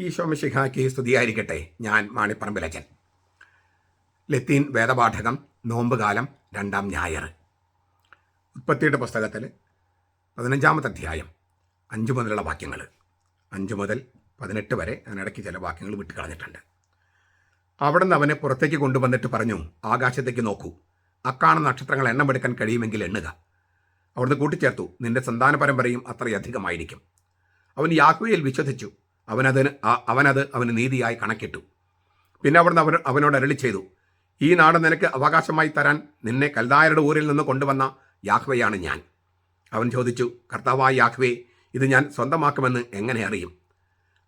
ഈശോ മിശിഹായ്ക്ക് സ്തുതിയായിരിക്കട്ടെ. ഞാൻ മാണിപ്പറമ്പിലച്ചൻ. ലത്തീൻ വേദപാഠകം നോമ്പുകാലം രണ്ടാം ഞായർ. ഉത്പത്തിയുടെ പുസ്തകത്തിൽ പതിനഞ്ചാമത്തെ അധ്യായം അഞ്ചു മുതലുള്ള വാക്യങ്ങൾ. അഞ്ചു മുതൽ പതിനെട്ട് വരെ അതിനിടയ്ക്ക് ചില വാക്യങ്ങൾ വിട്ടുകളഞ്ഞിട്ടുണ്ട്. നിന്ന് അവനെ പുറത്തേക്ക് കൊണ്ടുവന്നിട്ട് പറഞ്ഞു ആകാശത്തേക്ക് നോക്കൂ. അക്കാണ നക്ഷത്രങ്ങൾ എണ്ണമെടുക്കാൻ കഴിയുമെങ്കിൽ എണ്ണുക. അവിടുന്ന് കൂട്ടിച്ചേർത്തു നിന്റെ സന്താന പരമ്പരയും അത്രയധികമായിരിക്കും. അവൻ യാക്വയിൽ വിശ്വസിച്ചു അവനതിന് അവനത് അവന് നീതിയായി കണക്കിട്ടു. പിന്നെ അവിടുന്ന് അവൻ അവനോട് അരളി ചെയ്തു ഈ നാട് നിനക്ക് അവകാശമായി തരാൻ നിന്നെ കൽദായരുടെ ഊരിൽ നിന്ന് കൊണ്ടുവന്ന യാഹ്വയാണ് ഞാൻ. അവൻ ചോദിച്ചു കർത്താവായ യാഹ്വേ ഇത് ഞാൻ സ്വന്തമാക്കുമെന്ന് എങ്ങനെ അറിയും?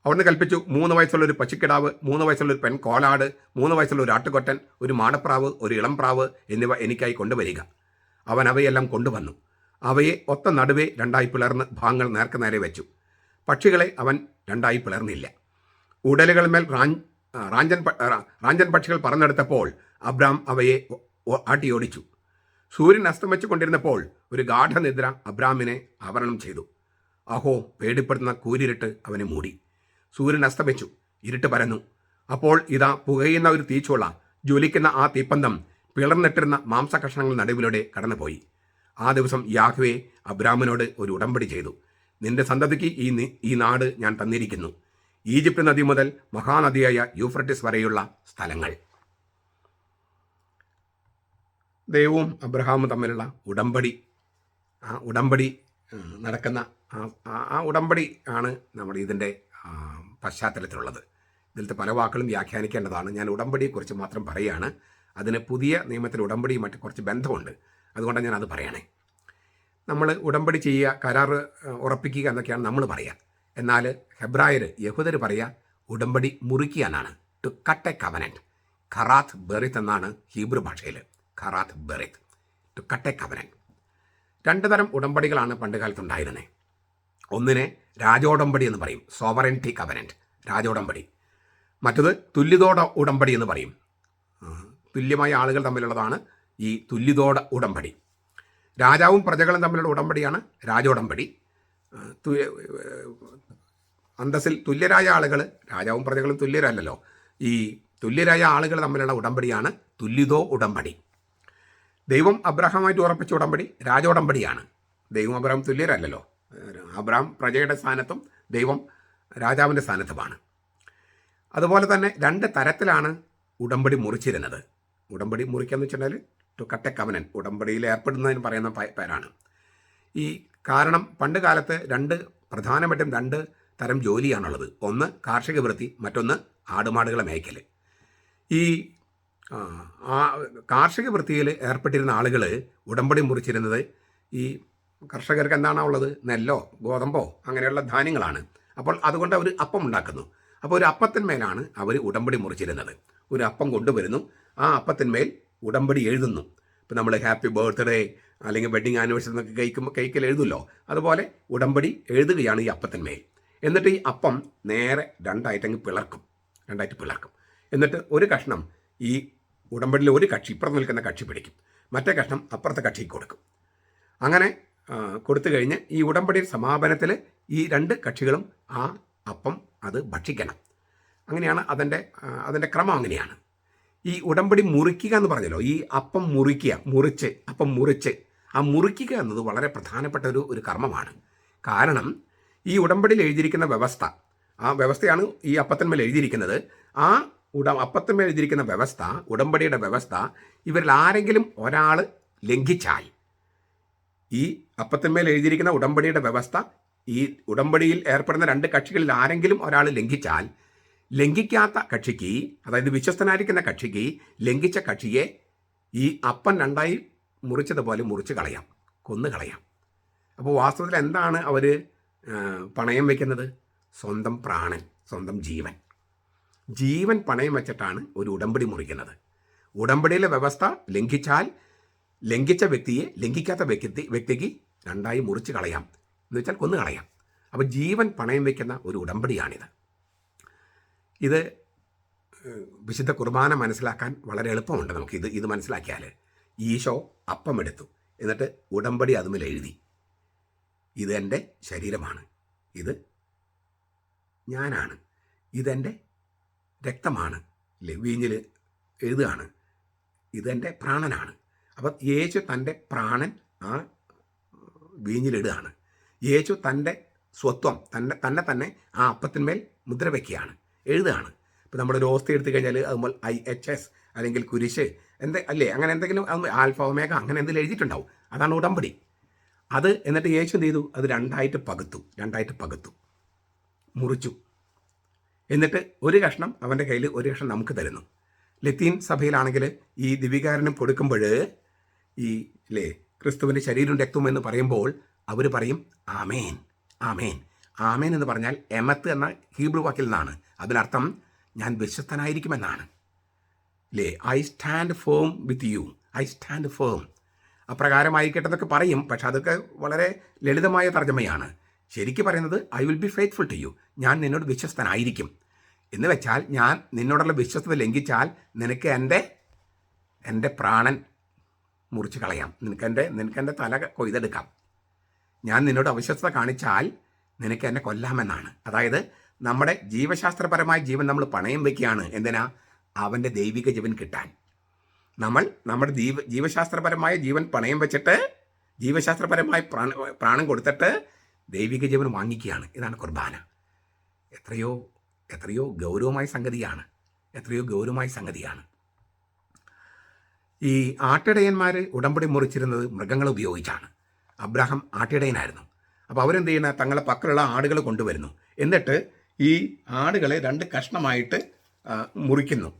അവിടുന്ന് കൽപ്പിച്ചു മൂന്ന് വയസ്സുള്ള ഒരു പശുക്കിടാവ് മൂന്ന് വയസ്സുള്ള ഒരു പെൺ കോലാട് മൂന്ന് വയസ്സുള്ള ഒരു ആട്ടുകൊറ്റൻ ഒരു മാടപ്രാവ് ഒരു ഇളംപ്രാവ് എന്നിവ എനിക്കായി കൊണ്ടുവരിക. അവൻ അവയെല്ലാം കൊണ്ടുവന്നു. അവയെ ഒത്ത നടുവേ രണ്ടായി പിളർന്ന് ഭാഗങ്ങൾ നേർക്കു നേരെ വെച്ചു. പക്ഷികളെ അവൻ രണ്ടായി പിളർന്നില്ല. ഉടലുകൾ മേൽ റാഞ്ചൻ റാഞ്ചൻ പക്ഷികൾ പറന്നെടുത്തപ്പോൾ അബ്രാം അവയെ ആട്ടിയോടിച്ചു. സൂര്യൻ അസ്തമിച്ചു കൊണ്ടിരുന്നപ്പോൾ ഒരു ഗാഠനിദ്ര അബ്രാമിനെ ആവരണം ചെയ്തു. അഹോ പേടിപ്പെടുന്ന കൂരിരുട്ട് അവനെ മൂടി. സൂര്യൻ അസ്തമിച്ചു ഇരുട്ട് പരന്നു. അപ്പോൾ ഇതാ പുകയുന്ന ഒരു തീച്ചുള ജ്വലിക്കുന്ന ആ തീപ്പന്തം പിളർന്നിട്ടിരുന്ന മാംസകഷ്ണങ്ങൾ നടുവിലൂടെ കടന്നുപോയി. ആ ദിവസം യാഹ്വേ അബ്രാമിനോട് ഒരു ഉടമ്പടി ചെയ്തു. നിന്റെ സന്തതിക്ക് ഈ ഈ നാട് ഞാൻ തന്നിരിക്കുന്നു. ഈജിപ്ത് നദി മുതൽ മഹാനദിയായ യൂഫ്രട്ടിസ് വരെയുള്ള സ്ഥലങ്ങൾ. ദൈവവും അബ്രഹാമും തമ്മിലുള്ള ഉടമ്പടി. ആ ഉടമ്പടി നടക്കുന്ന ആ ഉടമ്പടി ആണ് നമ്മുടെ ഇതിന്റെ പശ്ചാത്തലത്തിലുള്ളത്. ഇതിലത്തെ പല വാക്കുകളും വ്യാഖ്യാനിക്കേണ്ടതാണ്. ഞാൻ ഉടമ്പടിയെക്കുറിച്ച് മാത്രം പറയുകയാണ്. അതിന് പുതിയ നിയമത്തിൽ ഉടമ്പടിയുമായിട്ട് കുറച്ച് ബന്ധമുണ്ട്. അതുകൊണ്ടാണ് ഞാൻ അത് പറയണേ. നമ്മൾ ഉടമ്പടി ചെയ്യുക കരാർ ഉറപ്പിക്കുക എന്നൊക്കെയാണ് നമ്മൾ പറയുക എന്നാൽ ഹെബ്രായർ യഹൂദർ പറയുക ഉടമ്പടി മുറിക്കാനാണ് ടു കട്ട് എ കവനന്റ് ഖറാത്ത് ബെറിത്ത് എന്നാണ് ഹീബ്രു ഭാഷയിൽ ഖറാത്ത് ബെറിത്ത് ടു കട്ട് എ കവനന്റ് രണ്ട് തരം ഉടമ്പടികളാണ് പണ്ട് കാലത്തുണ്ടായിരുന്നത് ഒന്നിനെ രാജോടമ്പടി എന്ന് പറയും. സോവറന്റി കവനന്റ് രാജോടമ്പടി. മറ്റത് തുല്യതോട ഉടമ്പടി എന്ന് പറയും. തുല്യമായ ആളുകൾ തമ്മിലുള്ളതാണ് ഈ തുല്യതോട ഉടമ്പടി. രാജാവും പ്രജകളും തമ്മിലുള്ള ഉടമ്പടിയാണ് രാജോടമ്പടി അന്തസ്സിൽ തുല്യരായ ആളുകൾ രാജാവും പ്രജകളും തുല്യരല്ലല്ലോ. ഈ തുല്യരായ ആളുകൾ തമ്മിലുള്ള ഉടമ്പടിയാണ് തുല്യതോ ഉടമ്പടി. ദൈവം അബ്രഹാമായിട്ട് ഉറപ്പിച്ച ഉടമ്പടി രാജോടമ്പടിയാണ് ദൈവം അബ്രഹാം തുല്യരല്ലല്ലോ. അബ്രഹാം പ്രജയുടെ സ്ഥാനത്തും ദൈവം രാജാവിന്റെ സ്ഥാനത്തുമാണ്. അതുപോലെ തന്നെ രണ്ട് തരത്തിലാണ് ഉടമ്പടി മുറിച്ചിരുന്നത്. ഉടമ്പടി മുറിക്കുക മുറിക്കാന്ന് വെച്ചിട്ടുണ്ടെങ്കിൽ ടു കട്ട് എ കവനൻ ഉടമ്പടിയിൽ ഏർപ്പെടുന്നതിന് പറയുന്ന പേരാണ്. ഈ കാരണം പണ്ട് കാലത്ത് രണ്ട് പ്രധാനമായിട്ടും രണ്ട് തരം ജോലിയാണുള്ളത്. ഒന്ന് കാർഷിക വൃത്തി മറ്റൊന്ന് ആടുമാടുകളെ മേയ്ക്കൽ. ഈ കാർഷിക വൃത്തിയിൽ ഏർപ്പെട്ടിരുന്ന ആളുകൾ ഉടമ്പടി മുറിച്ചിരുന്നത് ഈ കർഷകർക്ക് എന്താണോ ഉള്ളത്? നെല്ലോ ഗോതമ്പോ അങ്ങനെയുള്ള ധാന്യങ്ങളാണ്. അപ്പോൾ അതുകൊണ്ട് അവർ അപ്പം ഉണ്ടാക്കുന്നു. അപ്പോൾ ഒരു അപ്പത്തിന്മേലാണ് അവർ ഉടമ്പടി മുറിച്ചിരുന്നത്. ഒരു അപ്പം കൊണ്ടുവരുന്നു. ആ അപ്പത്തിന്മേൽ ഉടമ്പടി എഴുതുന്നു. ഇപ്പം നമ്മൾ ഹാപ്പി ബർത്ത്ഡേ അല്ലെങ്കിൽ വെഡിങ് ആനിവേഴ്സറി എന്നൊക്കെ കഴിക്കുമ്പോൾ കൈക്കൽ എഴുതുമല്ലോ അതുപോലെ ഉടമ്പടി എഴുതുകയാണ് ഈ അപ്പത്തിന്മേൽ എന്നിട്ട് ഈ അപ്പം നേരെ രണ്ടായിട്ടങ്ങ് പിളർക്കും. രണ്ടായിട്ട് പിളർക്കും. എന്നിട്ട് ഒരു കഷ്ണം ഈ ഉടമ്പടിയിൽ ഒരു കക്ഷി ഇപ്പുറത്ത് നിൽക്കുന്ന കക്ഷി പിടിക്കും. മറ്റേ കഷ്ണം അപ്പുറത്തെ കക്ഷിക്ക് കൊടുക്കും. അങ്ങനെ കൊടുത്തു കഴിഞ്ഞ് ഈ ഉടമ്പടി സമാപനത്തിൽ ഈ രണ്ട് കക്ഷികളും ആ അപ്പം അത് ഭക്ഷിക്കണം. അങ്ങനെയാണ് അതിന്റെ അതിന്റെ ക്രമം അങ്ങനെയാണ്. ഈ ഉടമ്പടി മുറിക്കുക എന്ന് പറഞ്ഞല്ലോ ഈ അപ്പം മുറിക്കുക മുറിച്ച് അപ്പം മുറിച്ച്. ആ മുറിക്കുക എന്നത് വളരെ പ്രധാനപ്പെട്ട ഒരു ഒരു കർമ്മമാണ്. കാരണം ഈ ഉടമ്പടിയിൽ എഴുതിയിരിക്കുന്ന വ്യവസ്ഥ ആ വ്യവസ്ഥയാണ് ഈ അപ്പത്തന്മേൽ എഴുതിയിരിക്കുന്നത്. ആ ഉട അപ്പത്തന്മേൽ എഴുതിയിരിക്കുന്ന വ്യവസ്ഥ ഉടമ്പടിയുടെ വ്യവസ്ഥ ഇവരിൽ ആരെങ്കിലും ഒരാൾ ലംഘിച്ചാൽ ഈ അപ്പത്തന്മേൽ എഴുതിയിരിക്കുന്ന ഉടമ്പടിയുടെ വ്യവസ്ഥ ഈ ഉടമ്പടിയിൽ ഏർപ്പെടുന്ന രണ്ട് കക്ഷികളിൽ ആരെങ്കിലും ഒരാൾ ലംഘിച്ചാൽ ലംഘിക്കാത്ത കക്ഷിക്ക് അതായത് വിശ്വസ്തനായിരിക്കുന്ന കക്ഷിക്ക് ലംഘിച്ച കക്ഷിയെ ഈ അപ്പൻ രണ്ടായി മുറിച്ചതുപോലെ മുറിച്ച് കളയാം കൊന്നു കളയാം. അപ്പോൾ വാസ്തവത്തിൽ എന്താണ് അവർ പണയം വയ്ക്കുന്നത്? സ്വന്തം പ്രാണൻ സ്വന്തം ജീവൻ. ജീവൻ പണയം വെച്ചിട്ടാണ് ഒരു ഉടമ്പടി മുറിക്കുന്നത്. ഉടമ്പടിയിലെ വ്യവസ്ഥ ലംഘിച്ചാൽ ലംഘിച്ച വ്യക്തിയെ ലംഘിക്കാത്ത വ്യക്തി വ്യക്തിക്ക് രണ്ടായി മുറിച്ച് കളയാം. എന്ന് വെച്ചാൽ കൊന്നു കളയാം. അപ്പോൾ ജീവൻ പണയം വയ്ക്കുന്ന ഒരു ഉടമ്പടിയാണിത്. ഇത് വിശുദ്ധ കുർബാന മനസ്സിലാക്കാൻ വളരെ എളുപ്പമുണ്ട് നമുക്ക് ഇത് ഇത് മനസ്സിലാക്കിയാൽ ഈശോ അപ്പം എടുത്തു എന്നിട്ട് ഉടമ്പടി അതുമിൽ എഴുതി. ഇത് എന്റെ ശരീരമാണ്. ഇത് ഞാനാണ്. ഇതെന്റെ രക്തമാണ്. അല്ലേ വീഞ്ഞിൽ എഴുതുകയാണ്. ഇതെന്റെ പ്രാണനാണ്. അപ്പം യേശു തന്റെ പ്രാണൻ ആ വീഞ്ഞിലിടുകയാണ് യേശു തന്റെ സ്വത്വം തന്നെ തന്നെ തന്നെ ആ അപ്പത്തിന്മേൽ മുദ്ര വയ്ക്കുകയാണ് എഴുതുകയാണ് ഇപ്പോൾ നമ്മൾ ഓസ്ത എടുത്തു കഴിഞ്ഞാൽ അതുപോലെ ഐ എച്ച് എസ് അല്ലെങ്കിൽ കുരിശ് എന്ത് അല്ലേ? അങ്ങനെ എന്തെങ്കിലും അത് ആൽഫ ഒമേഗ അങ്ങനെ എന്തെങ്കിലും എഴുതിയിട്ടുണ്ടാവും. അതാണ് ഉടമ്പടി. അത് എന്നിട്ട് യേശു എന്ത് ചെയ്തു? അത് രണ്ടായിട്ട് പകുത്തു രണ്ടായിട്ട് പകുത്തു. മുറിച്ചു. എന്നിട്ട് ഒരു കഷ്ണം അവന്റെ കയ്യിൽ ഒരു കഷ്ണം നമുക്ക് തരുന്നു. ലത്തീൻ സഭയിലാണെങ്കിൽ ഈ ദിവികാരനും കൊടുക്കുമ്പോൾ ഈ അല്ലേ ക്രിസ്തുവിന്റെ ശരീരം രക്തവും എന്ന് പറയുമ്പോൾ അവർ പറയും ആമേൻ ആമേൻ. ആമേൻ എന്ന് പറഞ്ഞാൽ എമത്ത് എന്ന ഹീബ്രു വാക്കിൽ നിന്നാണ്. അതിനർത്ഥം ഞാൻ വിശ്വസ്തനായിരിക്കുമെന്നാണ്. അല്ലേ I stand firm with you I stand firm അപ്രകാരമായിരിക്കട്ടെ പറയും പക്ഷെ അതൊക്കെ വളരെ ലളിതമായ തർജമയാണ്. ശരിക്കും പറയുന്നത് I will be faithful to you ഞാൻ നിന്നോട് വിശ്വസ്തനായിരിക്കും. എന്ന് വെച്ചാൽ ഞാൻ നിന്നോടുള്ള വിശ്വസ്തത ലംഘിച്ചാൽ നിനക്ക് എന്റെ എന്റെ പ്രാണൻ മുറിച്ച് കളയാം. നിനക്കെന്റെ നിനക്കെന്റെ തല കൊയ്തെടുക്കാം. ഞാൻ നിന്നോട് അവിശ്വസ്തത കാണിച്ചാൽ നിനക്ക് എന്നെ കൊല്ലാമെന്നാണ്. അതായത് നമ്മുടെ ജീവശാസ്ത്രപരമായ ജീവൻ നമ്മൾ പണയം വയ്ക്കുകയാണ് എന്തിനാ? അവന്റെ ദൈവിക ജീവൻ കിട്ടാൻ. നമ്മൾ നമ്മുടെ ജീവ ജീവശാസ്ത്രപരമായ ജീവൻ പണയം വെച്ചിട്ട് ജീവശാസ്ത്രപരമായ പ്രാണ പ്രാണം കൊടുത്തിട്ട് ദൈവിക ജീവൻ വാങ്ങിക്കുകയാണ്. ഇതാണ് കുർബാന. എത്രയോ എത്രയോ ഗൗരവമായ സംഗതിയാണ്. എത്രയോ ഗൗരവമായ സംഗതിയാണ്. ഈ ആട്ടിടയന്മാർ ഉടമ്പടി മുറിച്ചിരുന്നത് മൃഗങ്ങളെ ഉപയോഗിച്ചാണ്. അബ്രാഹം ആട്ടിടയനായിരുന്നു. അപ്പോൾ അവരെന്ത് ചെയ്യുന്ന? തങ്ങളെ പക്കലുള്ള ആടുകൾ കൊണ്ടുവരുന്നു. എന്നിട്ട് ഈ ആടുകളെ രണ്ട് കഷ്ണമായിട്ട് മുറിക്കുന്നു.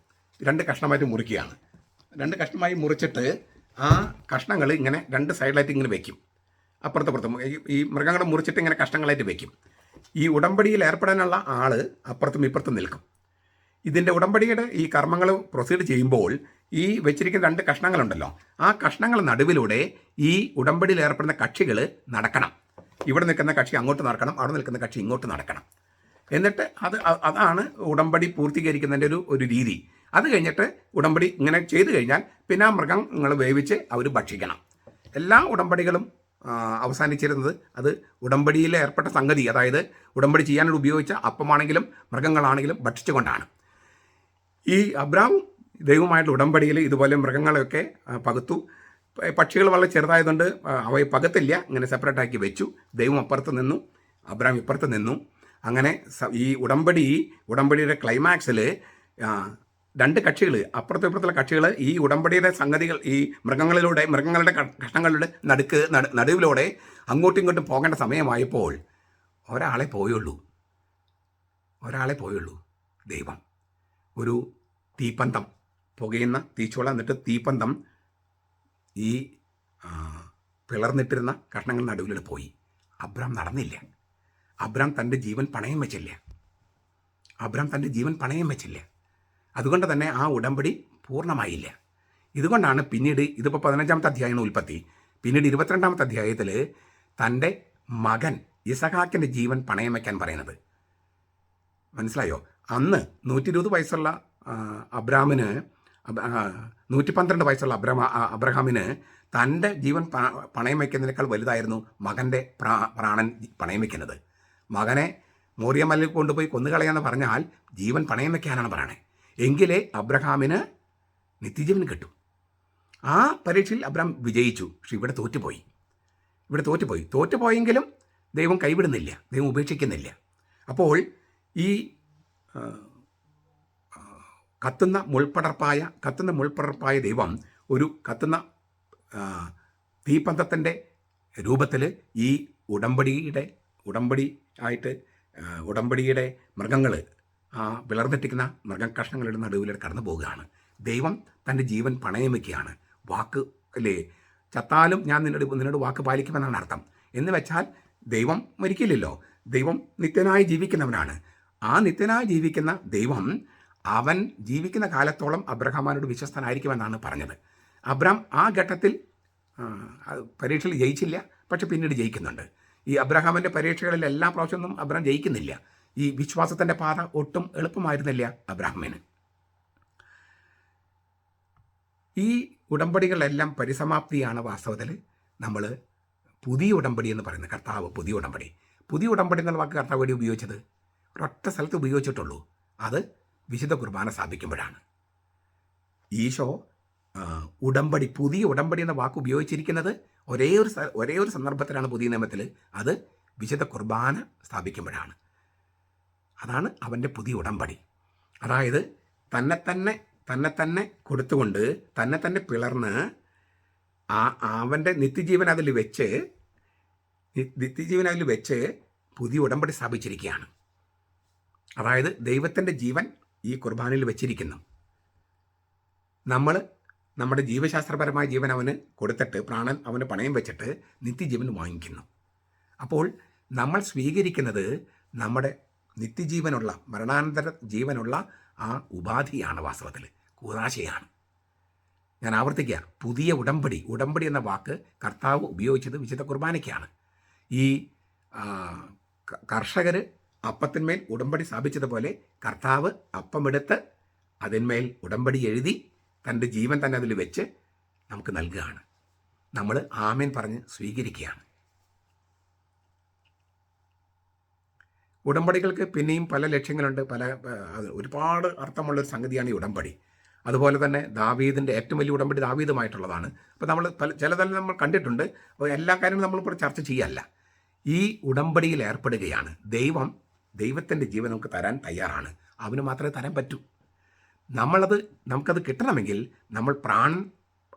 രണ്ട് കഷ്ണമായിട്ട് മുറിക്കുകയാണ്. രണ്ട് കഷ്ണമായി മുറിച്ചിട്ട് ആ കഷ്ണങ്ങൾ ഇങ്ങനെ രണ്ട് സൈഡിലായിട്ട് ഇങ്ങനെ വെക്കും. അപ്പുറത്തപ്പുറത്തും ഈ- മൃഗങ്ങളെ മുറിച്ചിട്ട് ഇങ്ങനെ കഷ്ണങ്ങളായിട്ട് വെക്കും. ഈ ഉടമ്പടിയിൽ ഏർപ്പെടാനുള്ള ആൾ അപ്പുറത്തും ഇപ്പുറത്തും നിൽക്കും. ഇതിന്റെ ഉടമ്പടിയുടെ ഈ കർമ്മങ്ങൾ പ്രൊസീഡ് ചെയ്യുമ്പോൾ ഈ വെച്ചിരിക്കുന്ന രണ്ട് കഷ്ണങ്ങളുണ്ടല്ലോ ആ കഷ്ണങ്ങൾ നടുവിലൂടെ ഈ ഉടമ്പടിയിൽ ഏർപ്പെടുന്ന കക്ഷികൾ നടക്കണം. ഇവിടെ നിൽക്കുന്ന കക്ഷി അങ്ങോട്ട് നടക്കണം അവിടെ നിൽക്കുന്ന കക്ഷി ഇങ്ങോട്ട് നടക്കണം. എന്നിട്ട് അത് അതാണ് ഉടമ്പടി പൂർത്തീകരിക്കുന്നതിന്റെ ഒരു ഒരു രീതി. അത് കഴിഞ്ഞിട്ട് ഉടമ്പടി ഇങ്ങനെ ചെയ്തു കഴിഞ്ഞാൽ പിന്നെ ആ മൃഗങ്ങൾ വേവിച്ച് അവർ ഭക്ഷിക്കണം. എല്ലാ ഉടമ്പടികളും അവസാനിച്ചിരുന്നത് അത് ഉടമ്പടിയിൽ ഏർപ്പെട്ട സംഗതി അതായത് ഉടമ്പടി ചെയ്യാനായിട്ട് ഉപയോഗിച്ച അപ്പമാണെങ്കിലും മൃഗങ്ങളാണെങ്കിലും ഭക്ഷിച്ചുകൊണ്ടാണ്. ഈ അബ്രാം ദൈവമായിട്ടുള്ള ഉടമ്പടിയിൽ ഇതുപോലെ മൃഗങ്ങളെയൊക്കെ പകുത്തു. പക്ഷികൾ വളരെ ചെറുതായതുകൊണ്ട് അവയെ പകത്തില്ല ഇങ്ങനെ സെപ്പറേറ്റ് ആക്കി വെച്ചു. ദൈവം അപ്പുറത്ത് നിന്നു അബ്രാം ഇപ്പുറത്ത് നിന്നു. അങ്ങനെ ഈ ഉടമ്പടി ഉടമ്പടിയുടെ ക്ലൈമാക്സിൽ രണ്ട് കക്ഷികൾ അപ്പുറത്തും ഇപ്പുറത്തുള്ള കക്ഷികൾ ഈ ഉടമ്പടിയുടെ സംഗതികൾ ഈ മൃഗങ്ങളിലൂടെ മൃഗങ്ങളുടെ കഷ്ണങ്ങളുടെ നടുക്ക് നട- നടുവിലൂടെ അങ്ങോട്ടും ഇങ്ങോട്ടും പോകേണ്ട സമയമായപ്പോൾ ഒരാളെ പോയുള്ളൂ. ഒരാളെ പോയുള്ളൂ. ദൈവം. ഒരു തീപ്പന്തം. പുകയുന്ന തീച്ചോള എന്നിട്ട് തീപ്പന്തം ഈ പിളർന്നിട്ടിരുന്ന കഷ്ണങ്ങൾ നടുവിലൂടെ പോയി. അബ്രാം നടന്നില്ല. അബ്രാം തന്റെ ജീവൻ പണയം വെച്ചില്ല? അബ്രാം തന്റെ ജീവൻ പണയം വെച്ചില്ല? അതുകൊണ്ട് തന്നെ ആ ഉടമ്പടി പൂർണമായില്ല. ഇതുകൊണ്ടാണ് പിന്നീട് ഇതിപ്പോൾ പതിനഞ്ചാമത്തെ അധ്യായമാണ് ഉൽപ്പത്തി. പിന്നീട് ഇരുപത്തിരണ്ടാമത്തെ അധ്യായത്തിൽ തന്റെ മകൻ ഇസഹാക്കിന്റെ ജീവൻ പണയം വയ്ക്കാൻ പറയുന്നത്. മനസ്സിലായോ? അന്ന് നൂറ്റി ഇരുപത് വയസ്സുള്ള അബ്രാമിന് നൂറ്റി പന്ത്രണ്ട് വയസ്സുള്ള അബ്രഹ അബ്രഹാമിന് തന്റെ ജീവൻ പണയം വയ്ക്കുന്നതിനേക്കാൾ വലുതായിരുന്നു മകന്റെ പ്രാ പ്രാണൻ പണയം വയ്ക്കുന്നത് മകനെ മോറിയമല്ലിൽ കൊണ്ടുപോയി കൊന്നുകളയാന്ന് പറഞ്ഞാൽ ജീവൻ പണയം വയ്ക്കാനാണ് പറയണേ. എങ്കിലേ അബ്രഹാമിന് നിത്യജീവൻ കിട്ടും. ആ പരീക്ഷയിൽ അബ്രഹാം വിജയിച്ചു. പക്ഷെ ഇവിടെ തോറ്റുപോയി. ഇവിടെ തോറ്റുപോയി. തോറ്റുപോയെങ്കിലും ദൈവം കൈവിടുന്നില്ല. ദൈവം ഉപേക്ഷിക്കുന്നില്ല. അപ്പോൾ ഈ കത്തുന്ന മുൾപ്പടർപ്പായ കത്തുന്ന മുൾപ്പടർപ്പായ ദൈവം ഒരു കത്തുന്ന തീപന്തത്തിന്റെ രൂപത്തിൽ ഈ ഉടമ്പടിയുടെ ഉടമ്പടി ആയിട്ട് ഉടമ്പടിയുടെ മൃഗങ്ങൾ ആ വിളർന്നിട്ടിക്കുന്ന മൃഗകഷ്ണങ്ങളുടെ നടുവിലൂടെ കടന്നു പോവുകയാണ്. ദൈവം തന്റെ ജീവൻ പണയം വയ്ക്കുകയാണ് വാക്ക് അല്ലേ? ചത്താലും ഞാൻ നിന്നോട് നിന്നോട് വാക്ക് പാലിക്കുമെന്നാണ് അർത്ഥം. എന്ന് വെച്ചാൽ ദൈവം മരിക്കില്ലല്ലോ. ദൈവം നിത്യനായി ജീവിക്കുന്നവനാണ്. ആ നിത്യനായി ജീവിക്കുന്ന ദൈവം അവൻ ജീവിക്കുന്ന കാലത്തോളം അബ്രഹാമാനോട് വിശ്വസ്തനായിരിക്കുമെന്നാണ് പറഞ്ഞത്. അബ്രാം ആ ഘട്ടത്തിൽ പരീക്ഷയിൽ ജയിച്ചില്ല പക്ഷെ പിന്നീട് ജയിക്കുന്നുണ്ട്. ഈ അബ്രഹാമിന്റെ പരീക്ഷകളിൽ എല്ലാ പ്രാവശ്യമൊന്നും അബ്രഹാം ജയിക്കുന്നില്ല. ഈ വിശ്വാസത്തിന്റെ പാത ഒട്ടും എളുപ്പമായിരുന്നില്ല അബ്രാഹ്മിന്. ഈ ഉടമ്പടികളെല്ലാം പരിസമാപ്തിയാണ് വാസ്തവത്തിൽ നമ്മൾ പുതിയ ഉടമ്പടി എന്ന് പറയുന്നത് കർത്താവ് പുതിയ ഉടമ്പടി. പുതിയ ഉടമ്പടി എന്നുള്ള വാക്ക് കർത്താവ് വേണ്ടി ഉപയോഗിച്ചത്? ഒരൊറ്റ സ്ഥലത്ത് ഉപയോഗിച്ചിട്ടുള്ളൂ. അത് വിശുദ്ധ കുർബാന സ്ഥാപിക്കുമ്പോഴാണ്. ഈശോ ഉടമ്പടി പുതിയ ഉടമ്പടി എന്ന വാക്ക് ഉപയോഗിച്ചിരിക്കുന്നത് ഒരേ ഒരു ഒരേ ഒരു സന്ദർഭത്തിലാണ് പുതിയ നിയമത്തിൽ അത് വിശുദ്ധ കുർബാന സ്ഥാപിക്കുമ്പോഴാണ്. അതാണ് അവന്റെ പുതിയ ഉടമ്പടി. അതായത് തന്നെ തന്നെ തന്നെ തന്നെ കൊടുത്തുകൊണ്ട് തന്നെ തന്നെ പിളർന്ന് ആ അവന്റെ നിത്യജീവൻ അതിൽ വെച്ച് നിത്യജീവൻ അതിൽ വെച്ച് പുതിയ ഉടമ്പടി സ്ഥാപിച്ചിരിക്കുകയാണ്. അതായത് ദൈവത്തിന്റെ ജീവൻ ഈ കുർബാനയിൽ വെച്ചിരിക്കുന്നു. നമ്മൾ നമ്മുടെ ജീവശാസ്ത്രപരമായ ജീവൻ അവന് കൊടുത്തിട്ട് പ്രാണൻ അവന് പണയം വെച്ചിട്ട് നിത്യജീവൻ വാങ്ങിക്കുന്നു. അപ്പോൾ നമ്മൾ സ്വീകരിക്കുന്നത് നമ്മുടെ നിത്യജീവനുള്ള മരണാനന്തര ജീവനുള്ള ആ ഉപാധിയാണ് വാസ്തവത്തിൽ കൂതാശയാണ് ഞാൻ ആവർത്തിക്കുക പുതിയ ഉടമ്പടി ഉടമ്പടി എന്ന വാക്ക് കർത്താവ് ഉപയോഗിച്ചത് വിശുദ്ധ കുർബാനയ്ക്കാണ്. ഈ കർഷകർ അപ്പത്തിന്മേൽ ഉടമ്പടി സ്ഥാപിച്ചതുപോലെ കർത്താവ് അപ്പമെടുത്ത് അതിന്മേൽ ഉടമ്പടി എഴുതി തന്റെ ജീവൻ തന്നെ അതിൽ വെച്ച് നമുക്ക് നൽകുകയാണ്. നമ്മൾ ആമേൻ പറഞ്ഞ് സ്വീകരിക്കുകയാണ്. ഉടമ്പടികൾക്ക് പിന്നെയും പല ലക്ഷ്യങ്ങളുണ്ട്. പല ഒരുപാട് അർത്ഥമുള്ള ഒരു സംഗതിയാണ് ഈ ഉടമ്പടി. അതുപോലെ തന്നെ ദാവീദിന്റെ ഏറ്റവും വലിയ ഉടമ്പടി ദാവീദുമായിട്ടുള്ളതാണ്. അപ്പോൾ നമ്മൾ പല ചിലതെല്ലാം നമ്മൾ കണ്ടിട്ടുണ്ട്. അപ്പോൾ എല്ലാ കാര്യങ്ങളും നമ്മളിപ്പോൾ ചർച്ച ചെയ്യല്ല. ഈ ഉടമ്പടിയിൽ ഏർപ്പെടുകയാണ്. ദൈവം ദൈവത്തിന്റെ ജീവൻ നമുക്ക് തരാൻ തയ്യാറാണ്. അവന് മാത്രമേ തരാൻ പറ്റൂ. നമ്മളത് നമുക്കത് കിട്ടണമെങ്കിൽ നമ്മൾ പ്രാണൻ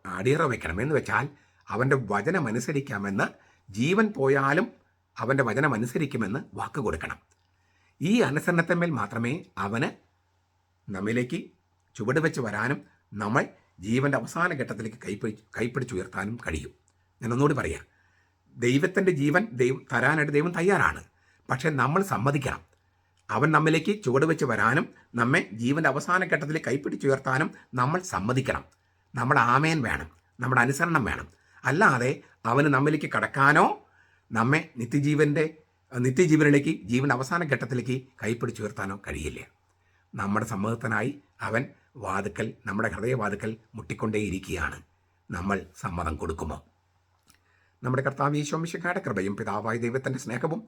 അടിയറ വയ്ക്കണം എന്ന് വെച്ചാൽ അവന്റെ വചനമനുസരിക്കാമെന്ന് ജീവൻ പോയാലും അവന്റെ വചനമനുസരിക്കുമെന്ന് വാക്ക് കൊടുക്കണം. ഈ അനുസരണത്തിന്മേൽ മാത്രമേ അവന് നമ്മിലേക്ക് ചുവട് വെച്ച് വരാനും നമ്മൾ ജീവന്റെ അവസാന ഘട്ടത്തിലേക്ക് കൈപ്പിടി കൈപ്പിടിച്ചുയർത്താനും കഴിയും. ഞാൻ ഒന്നുകൂടി പറയാം. ദൈവത്തിന്റെ ജീവൻ ദൈവം തരാനായിട്ട് ദൈവം തയ്യാറാണ്. പക്ഷേ നമ്മൾ സമ്മതിക്കണം. അവൻ നമ്മിലേക്ക് ചുവട് വെച്ച് വരാനും നമ്മെ ജീവന്റെ അവസാന ഘട്ടത്തിൽ കൈപ്പിടിച്ചുയർത്താനും നമ്മൾ സമ്മതിക്കണം. നമ്മുടെ ആമേൻ വേണം. നമ്മുടെ അനുസരണം വേണം. അല്ലാതെ അവന് നമ്മിലേക്ക് കടക്കാനോ നമ്മെ നിത്യജീവന്റെ നിത്യജീവനിലേക്ക് ജീവൻ അവസാന ഘട്ടത്തിലേക്ക് കൈപ്പിടിച്ചുയർത്താനോ കഴിയില്ല. നമ്മുടെ സമ്മതത്തിനായി അവൻ വാതുക്കൽ നമ്മുടെ ഹൃദയവാതുക്കൽ മുട്ടിക്കൊണ്ടേയിരിക്കുകയാണ്. നമ്മൾ സമ്മതം കൊടുക്കുമോ? നമ്മുടെ കർത്താവ് ഈശോമിശിഖയുടെ കൃപയും പിതാവായ ദൈവത്തിന്റെ സ്നേഹവും